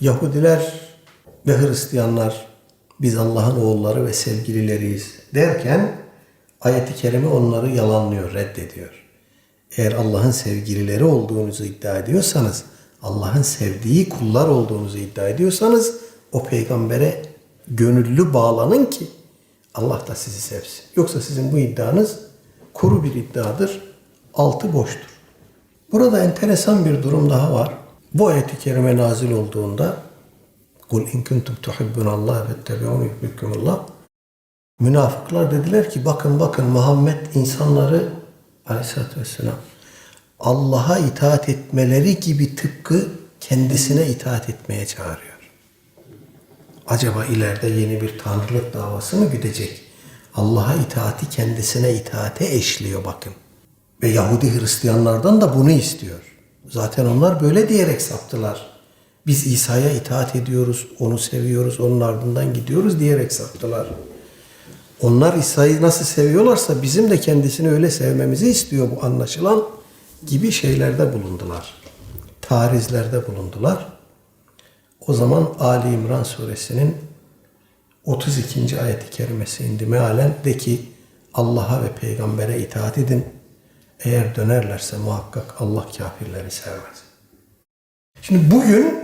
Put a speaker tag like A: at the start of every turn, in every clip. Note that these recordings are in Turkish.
A: Yahudiler ve Hristiyanlar biz Allah'ın oğulları ve sevgilileriyiz derken ayeti kerime onları yalanlıyor, reddediyor. Eğer Allah'ın sevgilileri olduğunuzu iddia ediyorsanız, Allah'ın sevdiği kullar olduğunuzu iddia ediyorsanız o peygambere gönüllü bağlanın ki Allah da sizi sevsin. Yoksa sizin bu iddianız kuru bir iddiadır, altı boştur. Burada enteresan bir durum daha var. Bu ayet-i kerime nazil olduğunda Kul in kuntum tuhibbunallah ve ettebi'uni yuhibbukumullah. Münafıklar dediler ki bakın bakın Muhammed insanları aleyhissalatü vesselam Allah'a itaat etmeleri gibi tıpkı kendisine itaat etmeye çağırıyor. Acaba ileride yeni bir tanrılık davası mı güdecek? Allah'a itaati kendisine itaate eşliyor bakın. Ve Yahudi Hristiyanlardan da bunu istiyor. Zaten onlar böyle diyerek saptılar. Biz İsa'ya itaat ediyoruz, onu seviyoruz, onun ardından gidiyoruz diyerek saptılar. Onlar İsa'yı nasıl seviyorlarsa bizim de kendisini öyle sevmemizi istiyor bu anlaşılan gibi şeylerde bulundular. Tarizlerde bulundular. O zaman Ali İmran suresinin 32. ayeti kerimesi indi mealen de ki Allah'a ve peygambere itaat edin. Eğer dönerlerse muhakkak Allah kafirleri sevmez. Şimdi bugün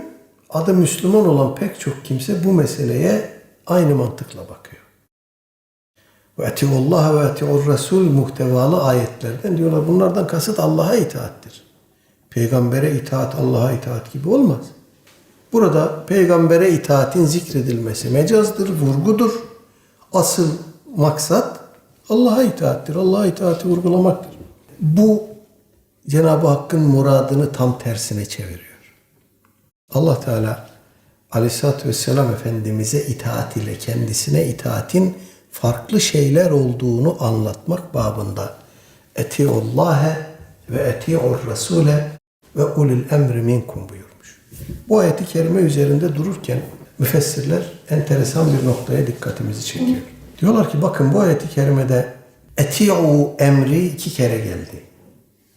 A: adı Müslüman olan pek çok kimse bu meseleye aynı mantıkla bakıyor. Ve etiullah ve etiur Resul muhtevalı ayetlerden diyorlar bunlardan kasıt Allah'a itaattir. Peygambere itaat Allah'a itaat gibi olmaz. Burada peygambere itaatin zikredilmesi mecazdır, vurgudur. Asıl maksat Allah'a itaattir. Allah'a itaati vurgulamaktır. Bu Cenab-ı Hakk'ın muradını tam tersine çeviriyor. Allah Teala Aleyhisselatü Vesselam Efendimiz'e itaat ile kendisine itaatin farklı şeyler olduğunu anlatmak babında Etiullâhe ve etiur Rasule ve ulil emri minkum buyurmuş. Bu ayeti kerime üzerinde dururken müfessirler enteresan bir noktaya dikkatimizi çekiyor. Diyorlar ki bakın bu ayeti kerimede eti'u emri iki kere geldi.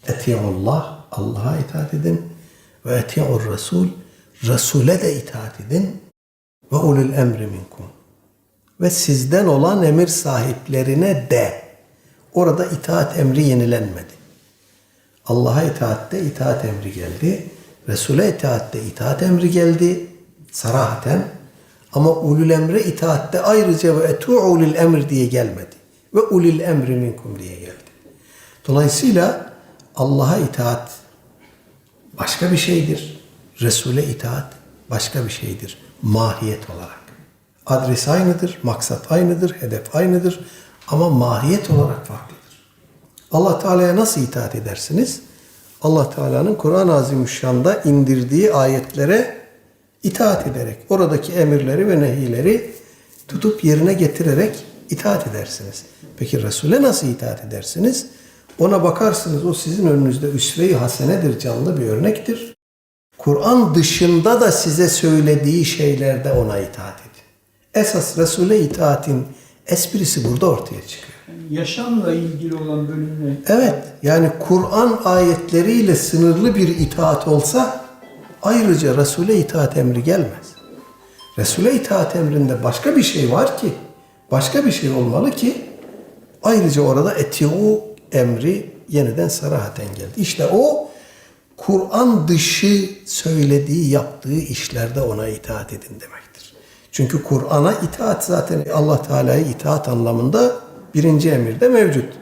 A: Eti'ullah, Allah'a itaat edin ve eti'ur Resul, Resul'e de itaat edin ve ulul emri minkum. Ve sizden olan emir sahiplerine de. Orada itaat emri yenilenmedi. Allah'a itaatte itaat emri geldi. Resul'e itaatte itaat emri geldi. Sarahaten. Ama ulul emre itaatte ayrıca ve etu'u lil emr diye gelmedi. Ve ulil emri minkum diye geldi. Dolayısıyla Allah'a itaat başka bir şeydir. Resul'e itaat başka bir şeydir. Mahiyet olarak. Adres aynıdır, maksat aynıdır, hedef aynıdır ama mahiyet olarak farklıdır. Allah Teala'ya nasıl itaat edersiniz? Allah Teala'nın Kur'an-ı Azimüşşan'da indirdiği ayetlere itaat ederek, oradaki emirleri ve nehileri tutup yerine getirerek itaat edersiniz. Peki Resul'e nasıl itaat edersiniz? Ona bakarsınız o sizin önünüzde üsve-i hasenedir, canlı bir örnektir. Kur'an dışında da size söylediği şeylerde ona itaat edin. Esas Resul'e itaatin esprisi burada ortaya çıkıyor.
B: Yaşamla ilgili olan bölümle
A: Evet, yani Kur'an ayetleriyle sınırlı bir itaat olsa ayrıca Resul'e itaat emri gelmez. Resul'e itaat emrinde başka bir şey var ki, başka bir şey olmalı ki ayrıca orada etiu emri yeniden sarahaten geldi. İşte o Kur'an dışı söylediği, yaptığı işlerde ona itaat edin demektir. Çünkü Kur'an'a itaat zaten Allah Teala'ya itaat anlamında birinci emirde mevcut.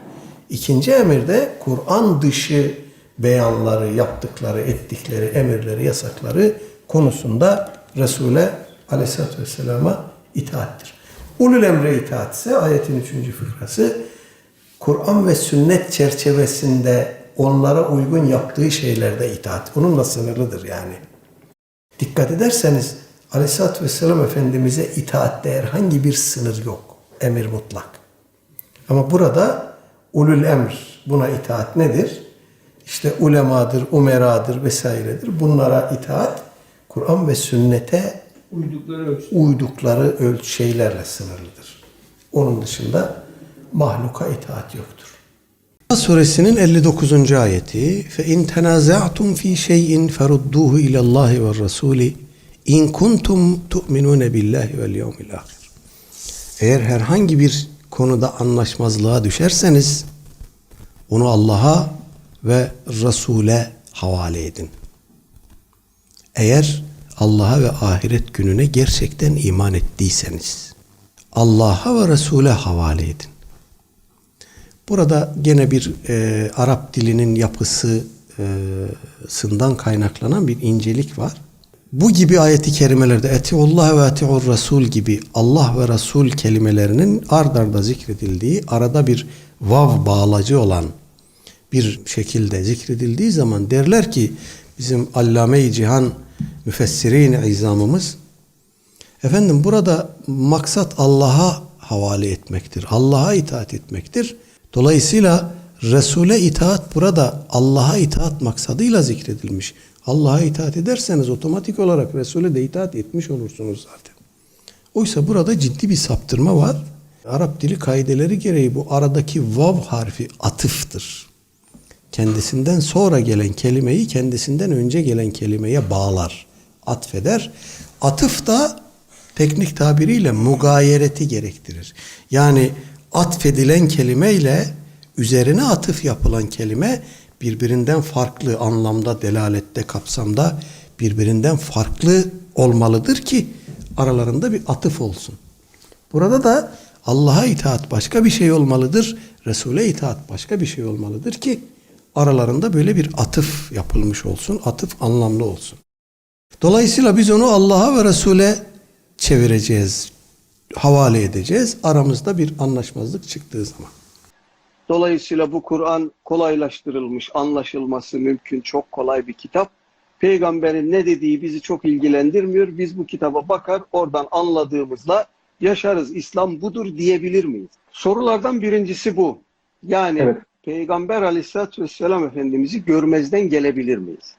A: İkinci emirde Kur'an dışı beyanları, yaptıkları, ettikleri, emirleri, yasakları konusunda Resul'e aleyhissalatü vesselama itaattir. Ulul emre itaat ise ayetin üçüncü fıkrası Kur'an ve sünnet çerçevesinde onlara uygun yaptığı şeylerde itaat. Onunla sınırlıdır yani. Dikkat ederseniz Aleyhisselatü Vesselam Efendimiz'e itaatte herhangi bir sınır yok. Emir mutlak. Ama burada ulul emr buna itaat nedir? İşte ulemadır, umeradır vesairedir. Bunlara itaat Kur'an ve sünnete
B: uydukları ölçüde.
A: uydukları ölçü şeylerle sınırlıdır. Onun dışında mahluka itaat yoktur. Suresinin 59. ayeti fe in tenaza'tum fi şey'in ferudduhu ila Allah ve Rasuli İn kuntum tu'minune billahi vel yevmil ahir. Eğer herhangi bir konuda anlaşmazlığa düşerseniz onu Allah'a ve Resul'e havale edin. Eğer Allah'a ve ahiret gününe gerçekten iman ettiyseniz Allah'a ve Resul'e havale edin. Burada gene bir e, Arap dilinin yapısından kaynaklanan bir incelik var. Bu gibi ayeti kerimelerde etiullah ve etiur Resul gibi Allah ve Resul kelimelerinin ard arda zikredildiği, arada bir vav bağlacı olan bir şekilde zikredildiği zaman derler ki bizim Allame-i Cihan müfessirin izamımız efendim burada maksat Allah'a havale etmektir. Allah'a itaat etmektir. Dolayısıyla Resul'e itaat burada Allah'a itaat maksadıyla zikredilmiş. Allah'a itaat ederseniz otomatik olarak Resul'e de itaat etmiş olursunuz zaten. Oysa burada ciddi bir saptırma var. Arap dili kaideleri gereği bu aradaki vav harfi atıftır. Kendisinden sonra gelen kelimeyi kendisinden önce gelen kelimeye bağlar, atfeder. Atıf da teknik tabiriyle mugayereti gerektirir. Yani atfedilen kelime ile üzerine atıf yapılan kelime birbirinden farklı anlamda, delalette, kapsamda birbirinden farklı olmalıdır ki aralarında bir atıf olsun. Burada da Allah'a itaat başka bir şey olmalıdır. Resul'e itaat başka bir şey olmalıdır ki aralarında böyle bir atıf yapılmış olsun. Atıf anlamlı olsun. Dolayısıyla biz onu Allah'a ve Resul'e çevireceğiz. Havale edeceğiz. Aramızda bir anlaşmazlık çıktığı zaman.
C: Dolayısıyla bu Kur'an kolaylaştırılmış, anlaşılması mümkün, çok kolay bir kitap. Peygamberin ne dediği bizi çok ilgilendirmiyor. Biz bu kitaba bakar, oradan anladığımızla yaşarız. İslam budur diyebilir miyiz? Sorulardan birincisi bu. Yani
D: Evet.
C: Peygamber aleyhissalatü vesselam Efendimiz'i görmezden gelebilir miyiz?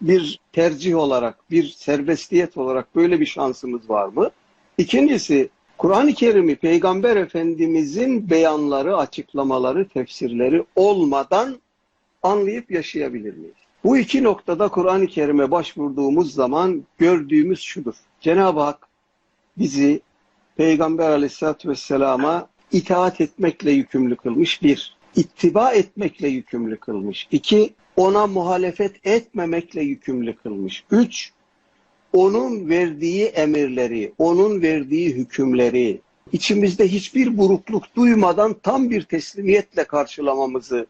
C: Bir tercih olarak, bir serbestiyet olarak böyle bir şansımız var mı? İkincisi, Kur'an-ı Kerim'i Peygamber Efendimizin beyanları, açıklamaları, tefsirleri olmadan anlayıp yaşayabilir miyiz? Bu iki noktada Kur'an-ı Kerim'e başvurduğumuz zaman gördüğümüz şudur. Cenab-ı Hak bizi Peygamber Aleyhisselatü Vesselam'a itaat etmekle yükümlü kılmış. Bir, ittiba etmekle yükümlü kılmış. İki, ona muhalefet etmemekle yükümlü kılmış. Üç, onun verdiği emirleri, onun verdiği hükümleri içimizde hiçbir burukluk duymadan tam bir teslimiyetle karşılamamızı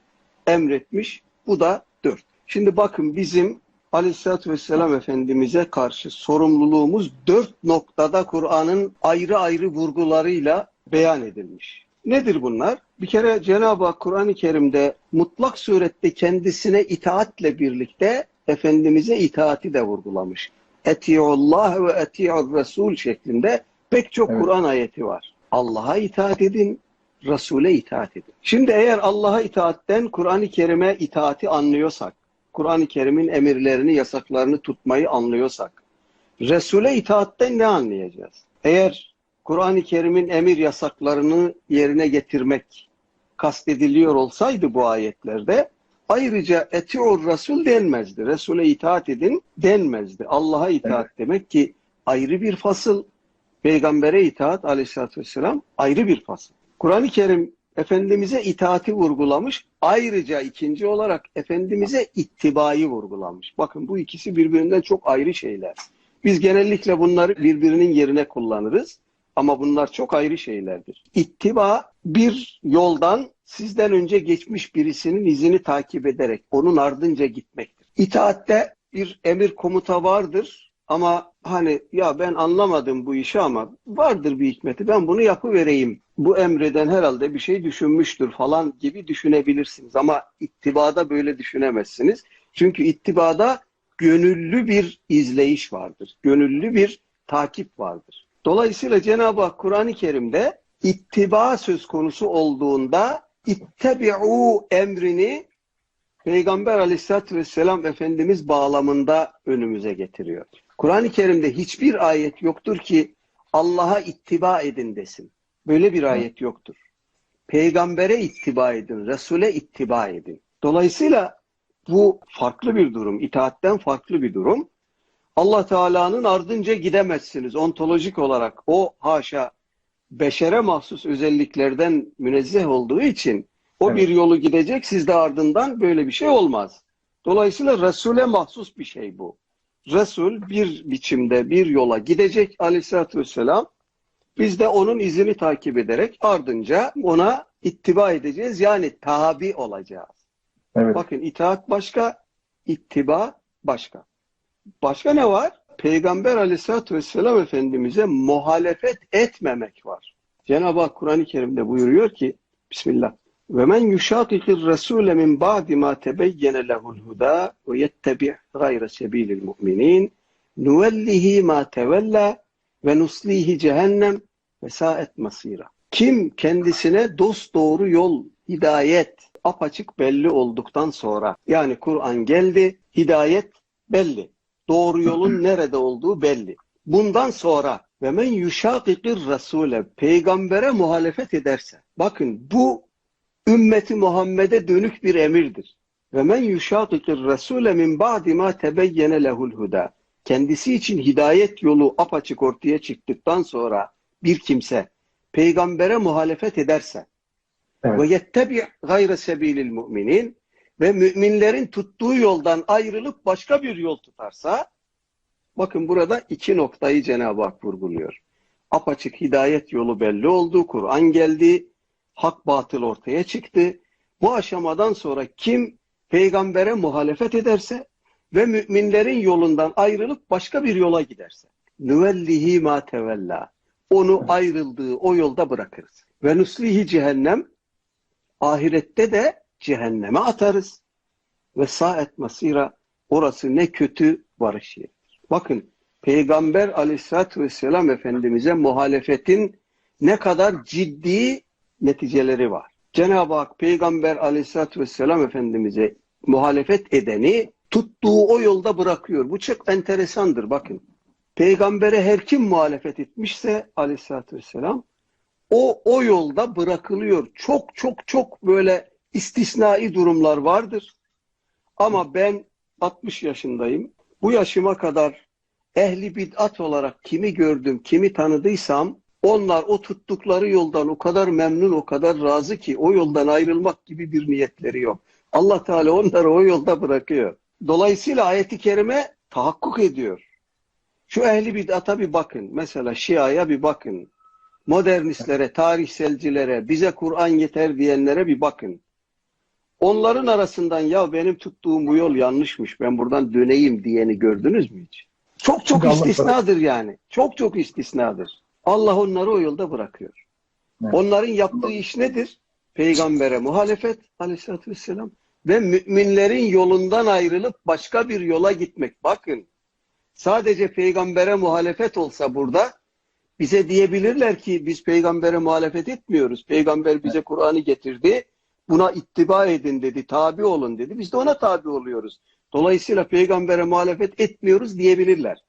C: emretmiş. Bu da dört. Şimdi bakın bizim Aleyhisselatü Vesselam Efendimiz'e karşı sorumluluğumuz dört noktada Kur'an'ın ayrı ayrı vurgularıyla beyan edilmiş. Nedir bunlar? Bir kere Cenab-ı Hak Kur'an-ı Kerim'de mutlak surette kendisine itaatle birlikte Efendimiz'e itaati de vurgulamış. Etiullah ve etiur Resul şeklinde pek çok
D: Evet.
C: Kur'an ayeti var. Allah'a itaat edin, Resul'e itaat edin. Şimdi eğer Allah'a itaatten Kur'an-ı Kerim'e itaati anlıyorsak, Kur'an-ı Kerim'in emirlerini, yasaklarını tutmayı anlıyorsak, Resul'e itaatten ne anlayacağız? Eğer Kur'an-ı Kerim'in emir yasaklarını yerine getirmek kastediliyor olsaydı bu ayetlerde ayrıca etiur Resul denmezdi. Resul'e itaat edin denmezdi. Allah'a itaat demek ki ayrı bir fasıl. Peygambere itaat aleyhissalatü vesselam ayrı bir fasıl. Kur'an-ı Kerim Efendimiz'e itaati vurgulamış. Ayrıca ikinci olarak Efendimiz'e ittibayı vurgulamış. Bakın bu ikisi birbirinden çok ayrı şeyler. Biz genellikle bunları birbirinin yerine kullanırız. Ama bunlar çok ayrı şeylerdir. İttiba bir yoldan sizden önce geçmiş birisinin izini takip ederek onun ardınca gitmektir. İtaatte bir emir komuta vardır ama hani ya ben anlamadım bu işi ama vardır bir hikmeti ben bunu yapıvereyim. Bu emreden herhalde bir şey düşünmüştür falan gibi düşünebilirsiniz ama ittibada böyle düşünemezsiniz. Çünkü ittibada gönüllü bir izleyiş vardır. Gönüllü bir takip vardır. Dolayısıyla Cenab-ı Hak Kur'an-ı Kerim'de ittiba söz konusu olduğunda ittebi'u emrini Peygamber Aleyhisselatü Vesselam Efendimiz bağlamında önümüze getiriyor. Kur'an-ı Kerim'de hiçbir ayet yoktur ki Allah'a ittiba edin desin. Böyle bir ayet yoktur. Peygambere ittiba edin, Resul'e ittiba edin. Dolayısıyla bu farklı bir durum, itaatten farklı bir durum. Allah Teala'nın ardınca gidemezsiniz ontolojik olarak. O haşa beşere mahsus özelliklerden münezzeh olduğu için o
D: Evet.
C: bir yolu gidecek, siz de ardından böyle bir şey olmaz. Dolayısıyla Resul'e mahsus bir şey bu. Resul bir biçimde bir yola gidecek aleyhissalatü vesselam. Biz de onun izini takip ederek ardınca ona ittiba edeceğiz. Yani tabi olacağız.
D: Evet.
C: Bakın itaat başka, ittiba başka. Başka ne var? Peygamber aleyhissalatü vesselam Efendimiz'e muhalefet etmemek var. Cenab-ı Hak Kur'an-ı Kerim'de buyuruyor ki Bismillah. Ve men yuşakikir resule min ba'di ma tebeyyene lehul huda ve yettebi' gayre sebilil mu'minin nuvellihi ma tevella ve nuslihi cehennem ve masira. Kim kendisine dost doğru yol, hidayet apaçık belli olduktan sonra yani Kur'an geldi, hidayet belli. Doğru yolun nerede olduğu belli. Bundan sonra ve men yuşakikir rasule peygambere muhalefet ederse bakın bu ümmeti Muhammed'e dönük bir emirdir. Ve men yuşakikir rasule min ba'di ma tebeyyene lehul huda. Kendisi için hidayet yolu apaçık ortaya çıktıktan sonra bir kimse peygambere muhalefet ederse
D: Evet.
C: ve yettebi gayre sebilil müminin ve müminlerin tuttuğu yoldan ayrılıp başka bir yol tutarsa bakın burada iki noktayı Cenab-ı Hak vurguluyor. Apaçık hidayet yolu belli oldu, Kur'an geldi, hak batıl ortaya çıktı. Bu aşamadan sonra kim peygambere muhalefet ederse ve müminlerin yolundan ayrılıp başka bir yola giderse nüvellihi ma tevella onu ayrıldığı o yolda bırakırız. Ve nuslihi cehennem ahirette de cehenneme atarız. Ve saet masira orası ne kötü varış yeridir. Bakın Peygamber aleyhissalatü vesselam Efendimiz'e muhalefetin ne kadar ciddi neticeleri var. Cenab-ı Hak Peygamber aleyhissalatü vesselam Efendimiz'e muhalefet edeni tuttuğu o yolda bırakıyor. Bu çok enteresandır bakın. Peygambere her kim muhalefet etmişse aleyhissalatü vesselam o o yolda bırakılıyor. Çok çok çok böyle istisnai durumlar vardır. Ama ben 60 yaşındayım. Bu yaşıma kadar ehli bid'at olarak kimi gördüm, kimi tanıdıysam onlar o tuttukları yoldan o kadar memnun, o kadar razı ki o yoldan ayrılmak gibi bir niyetleri yok. Allah Teala onları o yolda bırakıyor. Dolayısıyla ayeti kerime tahakkuk ediyor. Şu ehli bid'ata bir bakın. Mesela Şia'ya bir bakın. Modernistlere, tarihselcilere, bize Kur'an yeter diyenlere bir bakın. Onların arasından ya benim tuttuğum bu yol yanlışmış ben buradan döneyim diyeni gördünüz mü hiç? Çok çok istisnadır yani. Çok çok istisnadır. Allah onları o yolda bırakıyor.
D: Evet.
C: Onların yaptığı iş nedir? Peygambere muhalefet aleyhissalatü vesselam ve müminlerin yolundan ayrılıp başka bir yola gitmek. Bakın sadece peygambere muhalefet olsa burada bize diyebilirler ki biz peygambere muhalefet etmiyoruz. Peygamber bize Kur'an'ı getirdi. Buna ittiba edin dedi, tabi olun dedi. Biz de ona tabi oluyoruz. Dolayısıyla peygambere muhalefet etmiyoruz diyebilirler.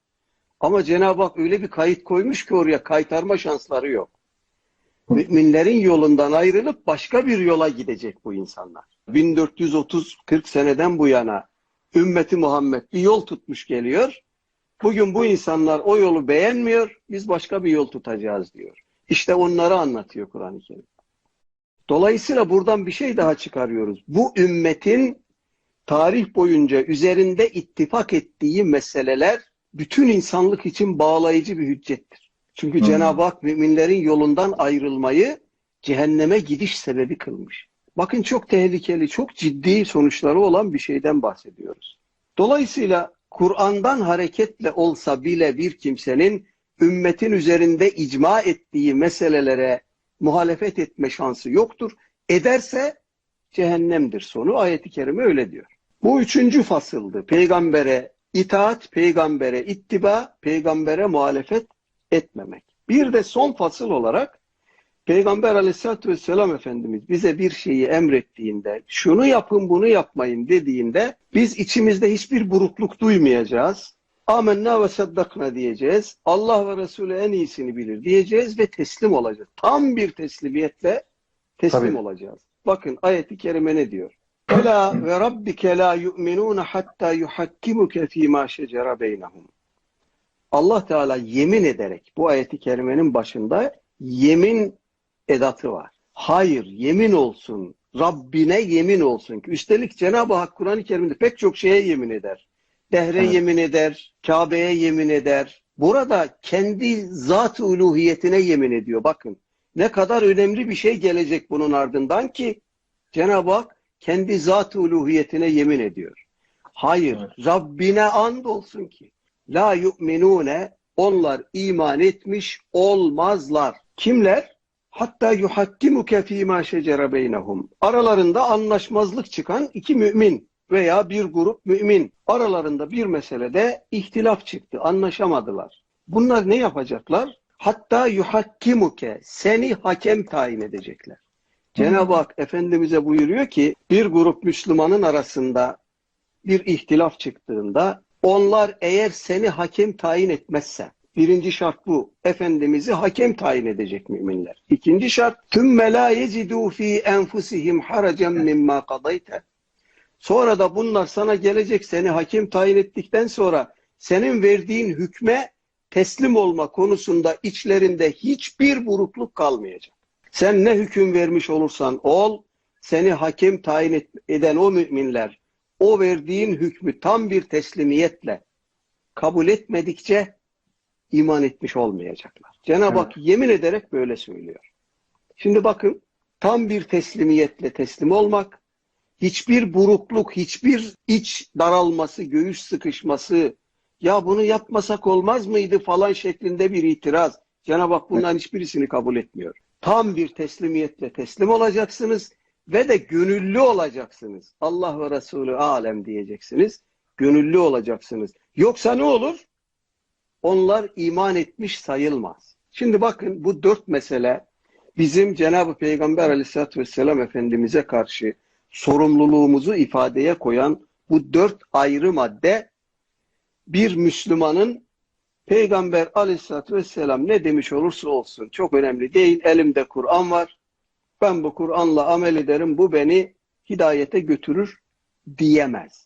C: Ama Cenab-ı Hak öyle bir kayıt koymuş ki oraya kaytarma şansları yok. Müminlerin yolundan ayrılıp başka bir yola gidecek bu insanlar. 1430-40 seneden bu yana ümmeti Muhammed bir yol tutmuş geliyor. Bugün bu insanlar o yolu beğenmiyor, biz başka bir yol tutacağız diyor. İşte onları anlatıyor Kur'an-ı Kerim. Dolayısıyla buradan bir şey daha çıkarıyoruz. Bu ümmetin tarih boyunca üzerinde ittifak ettiği meseleler bütün insanlık için bağlayıcı bir hüccettir. Çünkü. Cenab-ı Hak müminlerin yolundan ayrılmayı cehenneme gidiş sebebi kılmış. Bakın çok tehlikeli, çok ciddi sonuçları olan bir şeyden bahsediyoruz. Dolayısıyla Kur'an'dan hareketle olsa bile bir kimsenin ümmetin üzerinde icma ettiği meselelere muhalefet etme şansı yoktur. Ederse cehennemdir sonu. Ayet-i kerime öyle diyor. Bu üçüncü fasıldı. Peygambere itaat, peygambere ittiba, peygambere muhalefet etmemek. Bir de son fasıl olarak Peygamber aleyhissalatü vesselam Efendimiz bize bir şeyi emrettiğinde, şunu yapın bunu yapmayın dediğinde biz içimizde hiçbir burukluk duymayacağız. Amenna ve saddakna diyeceğiz. Allah ve Resulü en iyisini bilir diyeceğiz ve teslim olacağız. Tam bir teslimiyetle teslim
D: Tabii.
C: olacağız. Bakın ayeti kerime ne diyor? Ela ve rabbike la yu'minun hatta yuhakkimuke fîmâ şecere beynehum. Allah Teala yemin ederek bu ayeti kerimenin başında yemin edatı var. Hayır, yemin olsun. Rabbine yemin olsun ki. Üstelik Cenab-ı Hak Kur'an-ı Kerim'de pek çok şeye yemin eder. Dehre
A: Evet.
C: yemin eder, Kabe'ye yemin eder. Burada kendi zat-ı uluhiyetine yemin ediyor. Bakın ne kadar önemli bir şey gelecek bunun ardından ki Cenab-ı Hak kendi zat-ı uluhiyetine yemin ediyor. Hayır, Rabbine and olsun ki la yu'minune onlar iman etmiş olmazlar. Kimler? Hatta yuhakkimuke fîmâ şecere beynehum. Aralarında anlaşmazlık çıkan iki mümin veya bir grup mümin. Aralarında bir meselede ihtilaf çıktı, anlaşamadılar. Bunlar ne yapacaklar? Hatta yuhakkimuke, seni hakem tayin edecekler. Cenab-ı Hak Efendimiz'e buyuruyor ki bir grup Müslümanın arasında bir ihtilaf çıktığında onlar eğer seni hakem tayin etmezse birinci şart bu. Efendimiz'i hakem tayin edecek müminler. İkinci şart tümme la yecidû fî enfusihim haracen mimma kadayte. Sonra da bunlar sana gelecek seni hakem tayin ettikten sonra senin verdiğin hükme teslim olma konusunda içlerinde hiçbir burukluk kalmayacak. Sen ne hüküm vermiş olursan ol, seni hakem tayin eden o müminler o verdiğin hükmü tam bir teslimiyetle kabul etmedikçe iman etmiş olmayacaklar. Cenab-ı Hak yemin ederek böyle söylüyor. Şimdi bakın tam bir teslimiyetle teslim olmak, hiçbir burukluk, hiçbir iç daralması, göğüs sıkışması, ya bunu yapmasak olmaz mıydı falan şeklinde bir itiraz. Cenab-ı Hak bunların hiçbirisini kabul etmiyor. Tam bir teslimiyetle teslim olacaksınız ve de gönüllü olacaksınız. Allah ve Resulü alem diyeceksiniz. Gönüllü olacaksınız. Yoksa ne olur? Onlar iman etmiş sayılmaz. Şimdi bakın bu dört mesele bizim Cenab-ı Peygamber aleyhissalatü vesselam Efendimiz'e karşı sorumluluğumuzu ifadeye koyan bu dört ayrı madde bir Müslümanın Peygamber aleyhissalatü vesselam ne demiş olursa olsun çok önemli değil. Elimde Kur'an var. Ben bu Kur'an'la amel ederim. Bu beni hidayete götürür diyemez.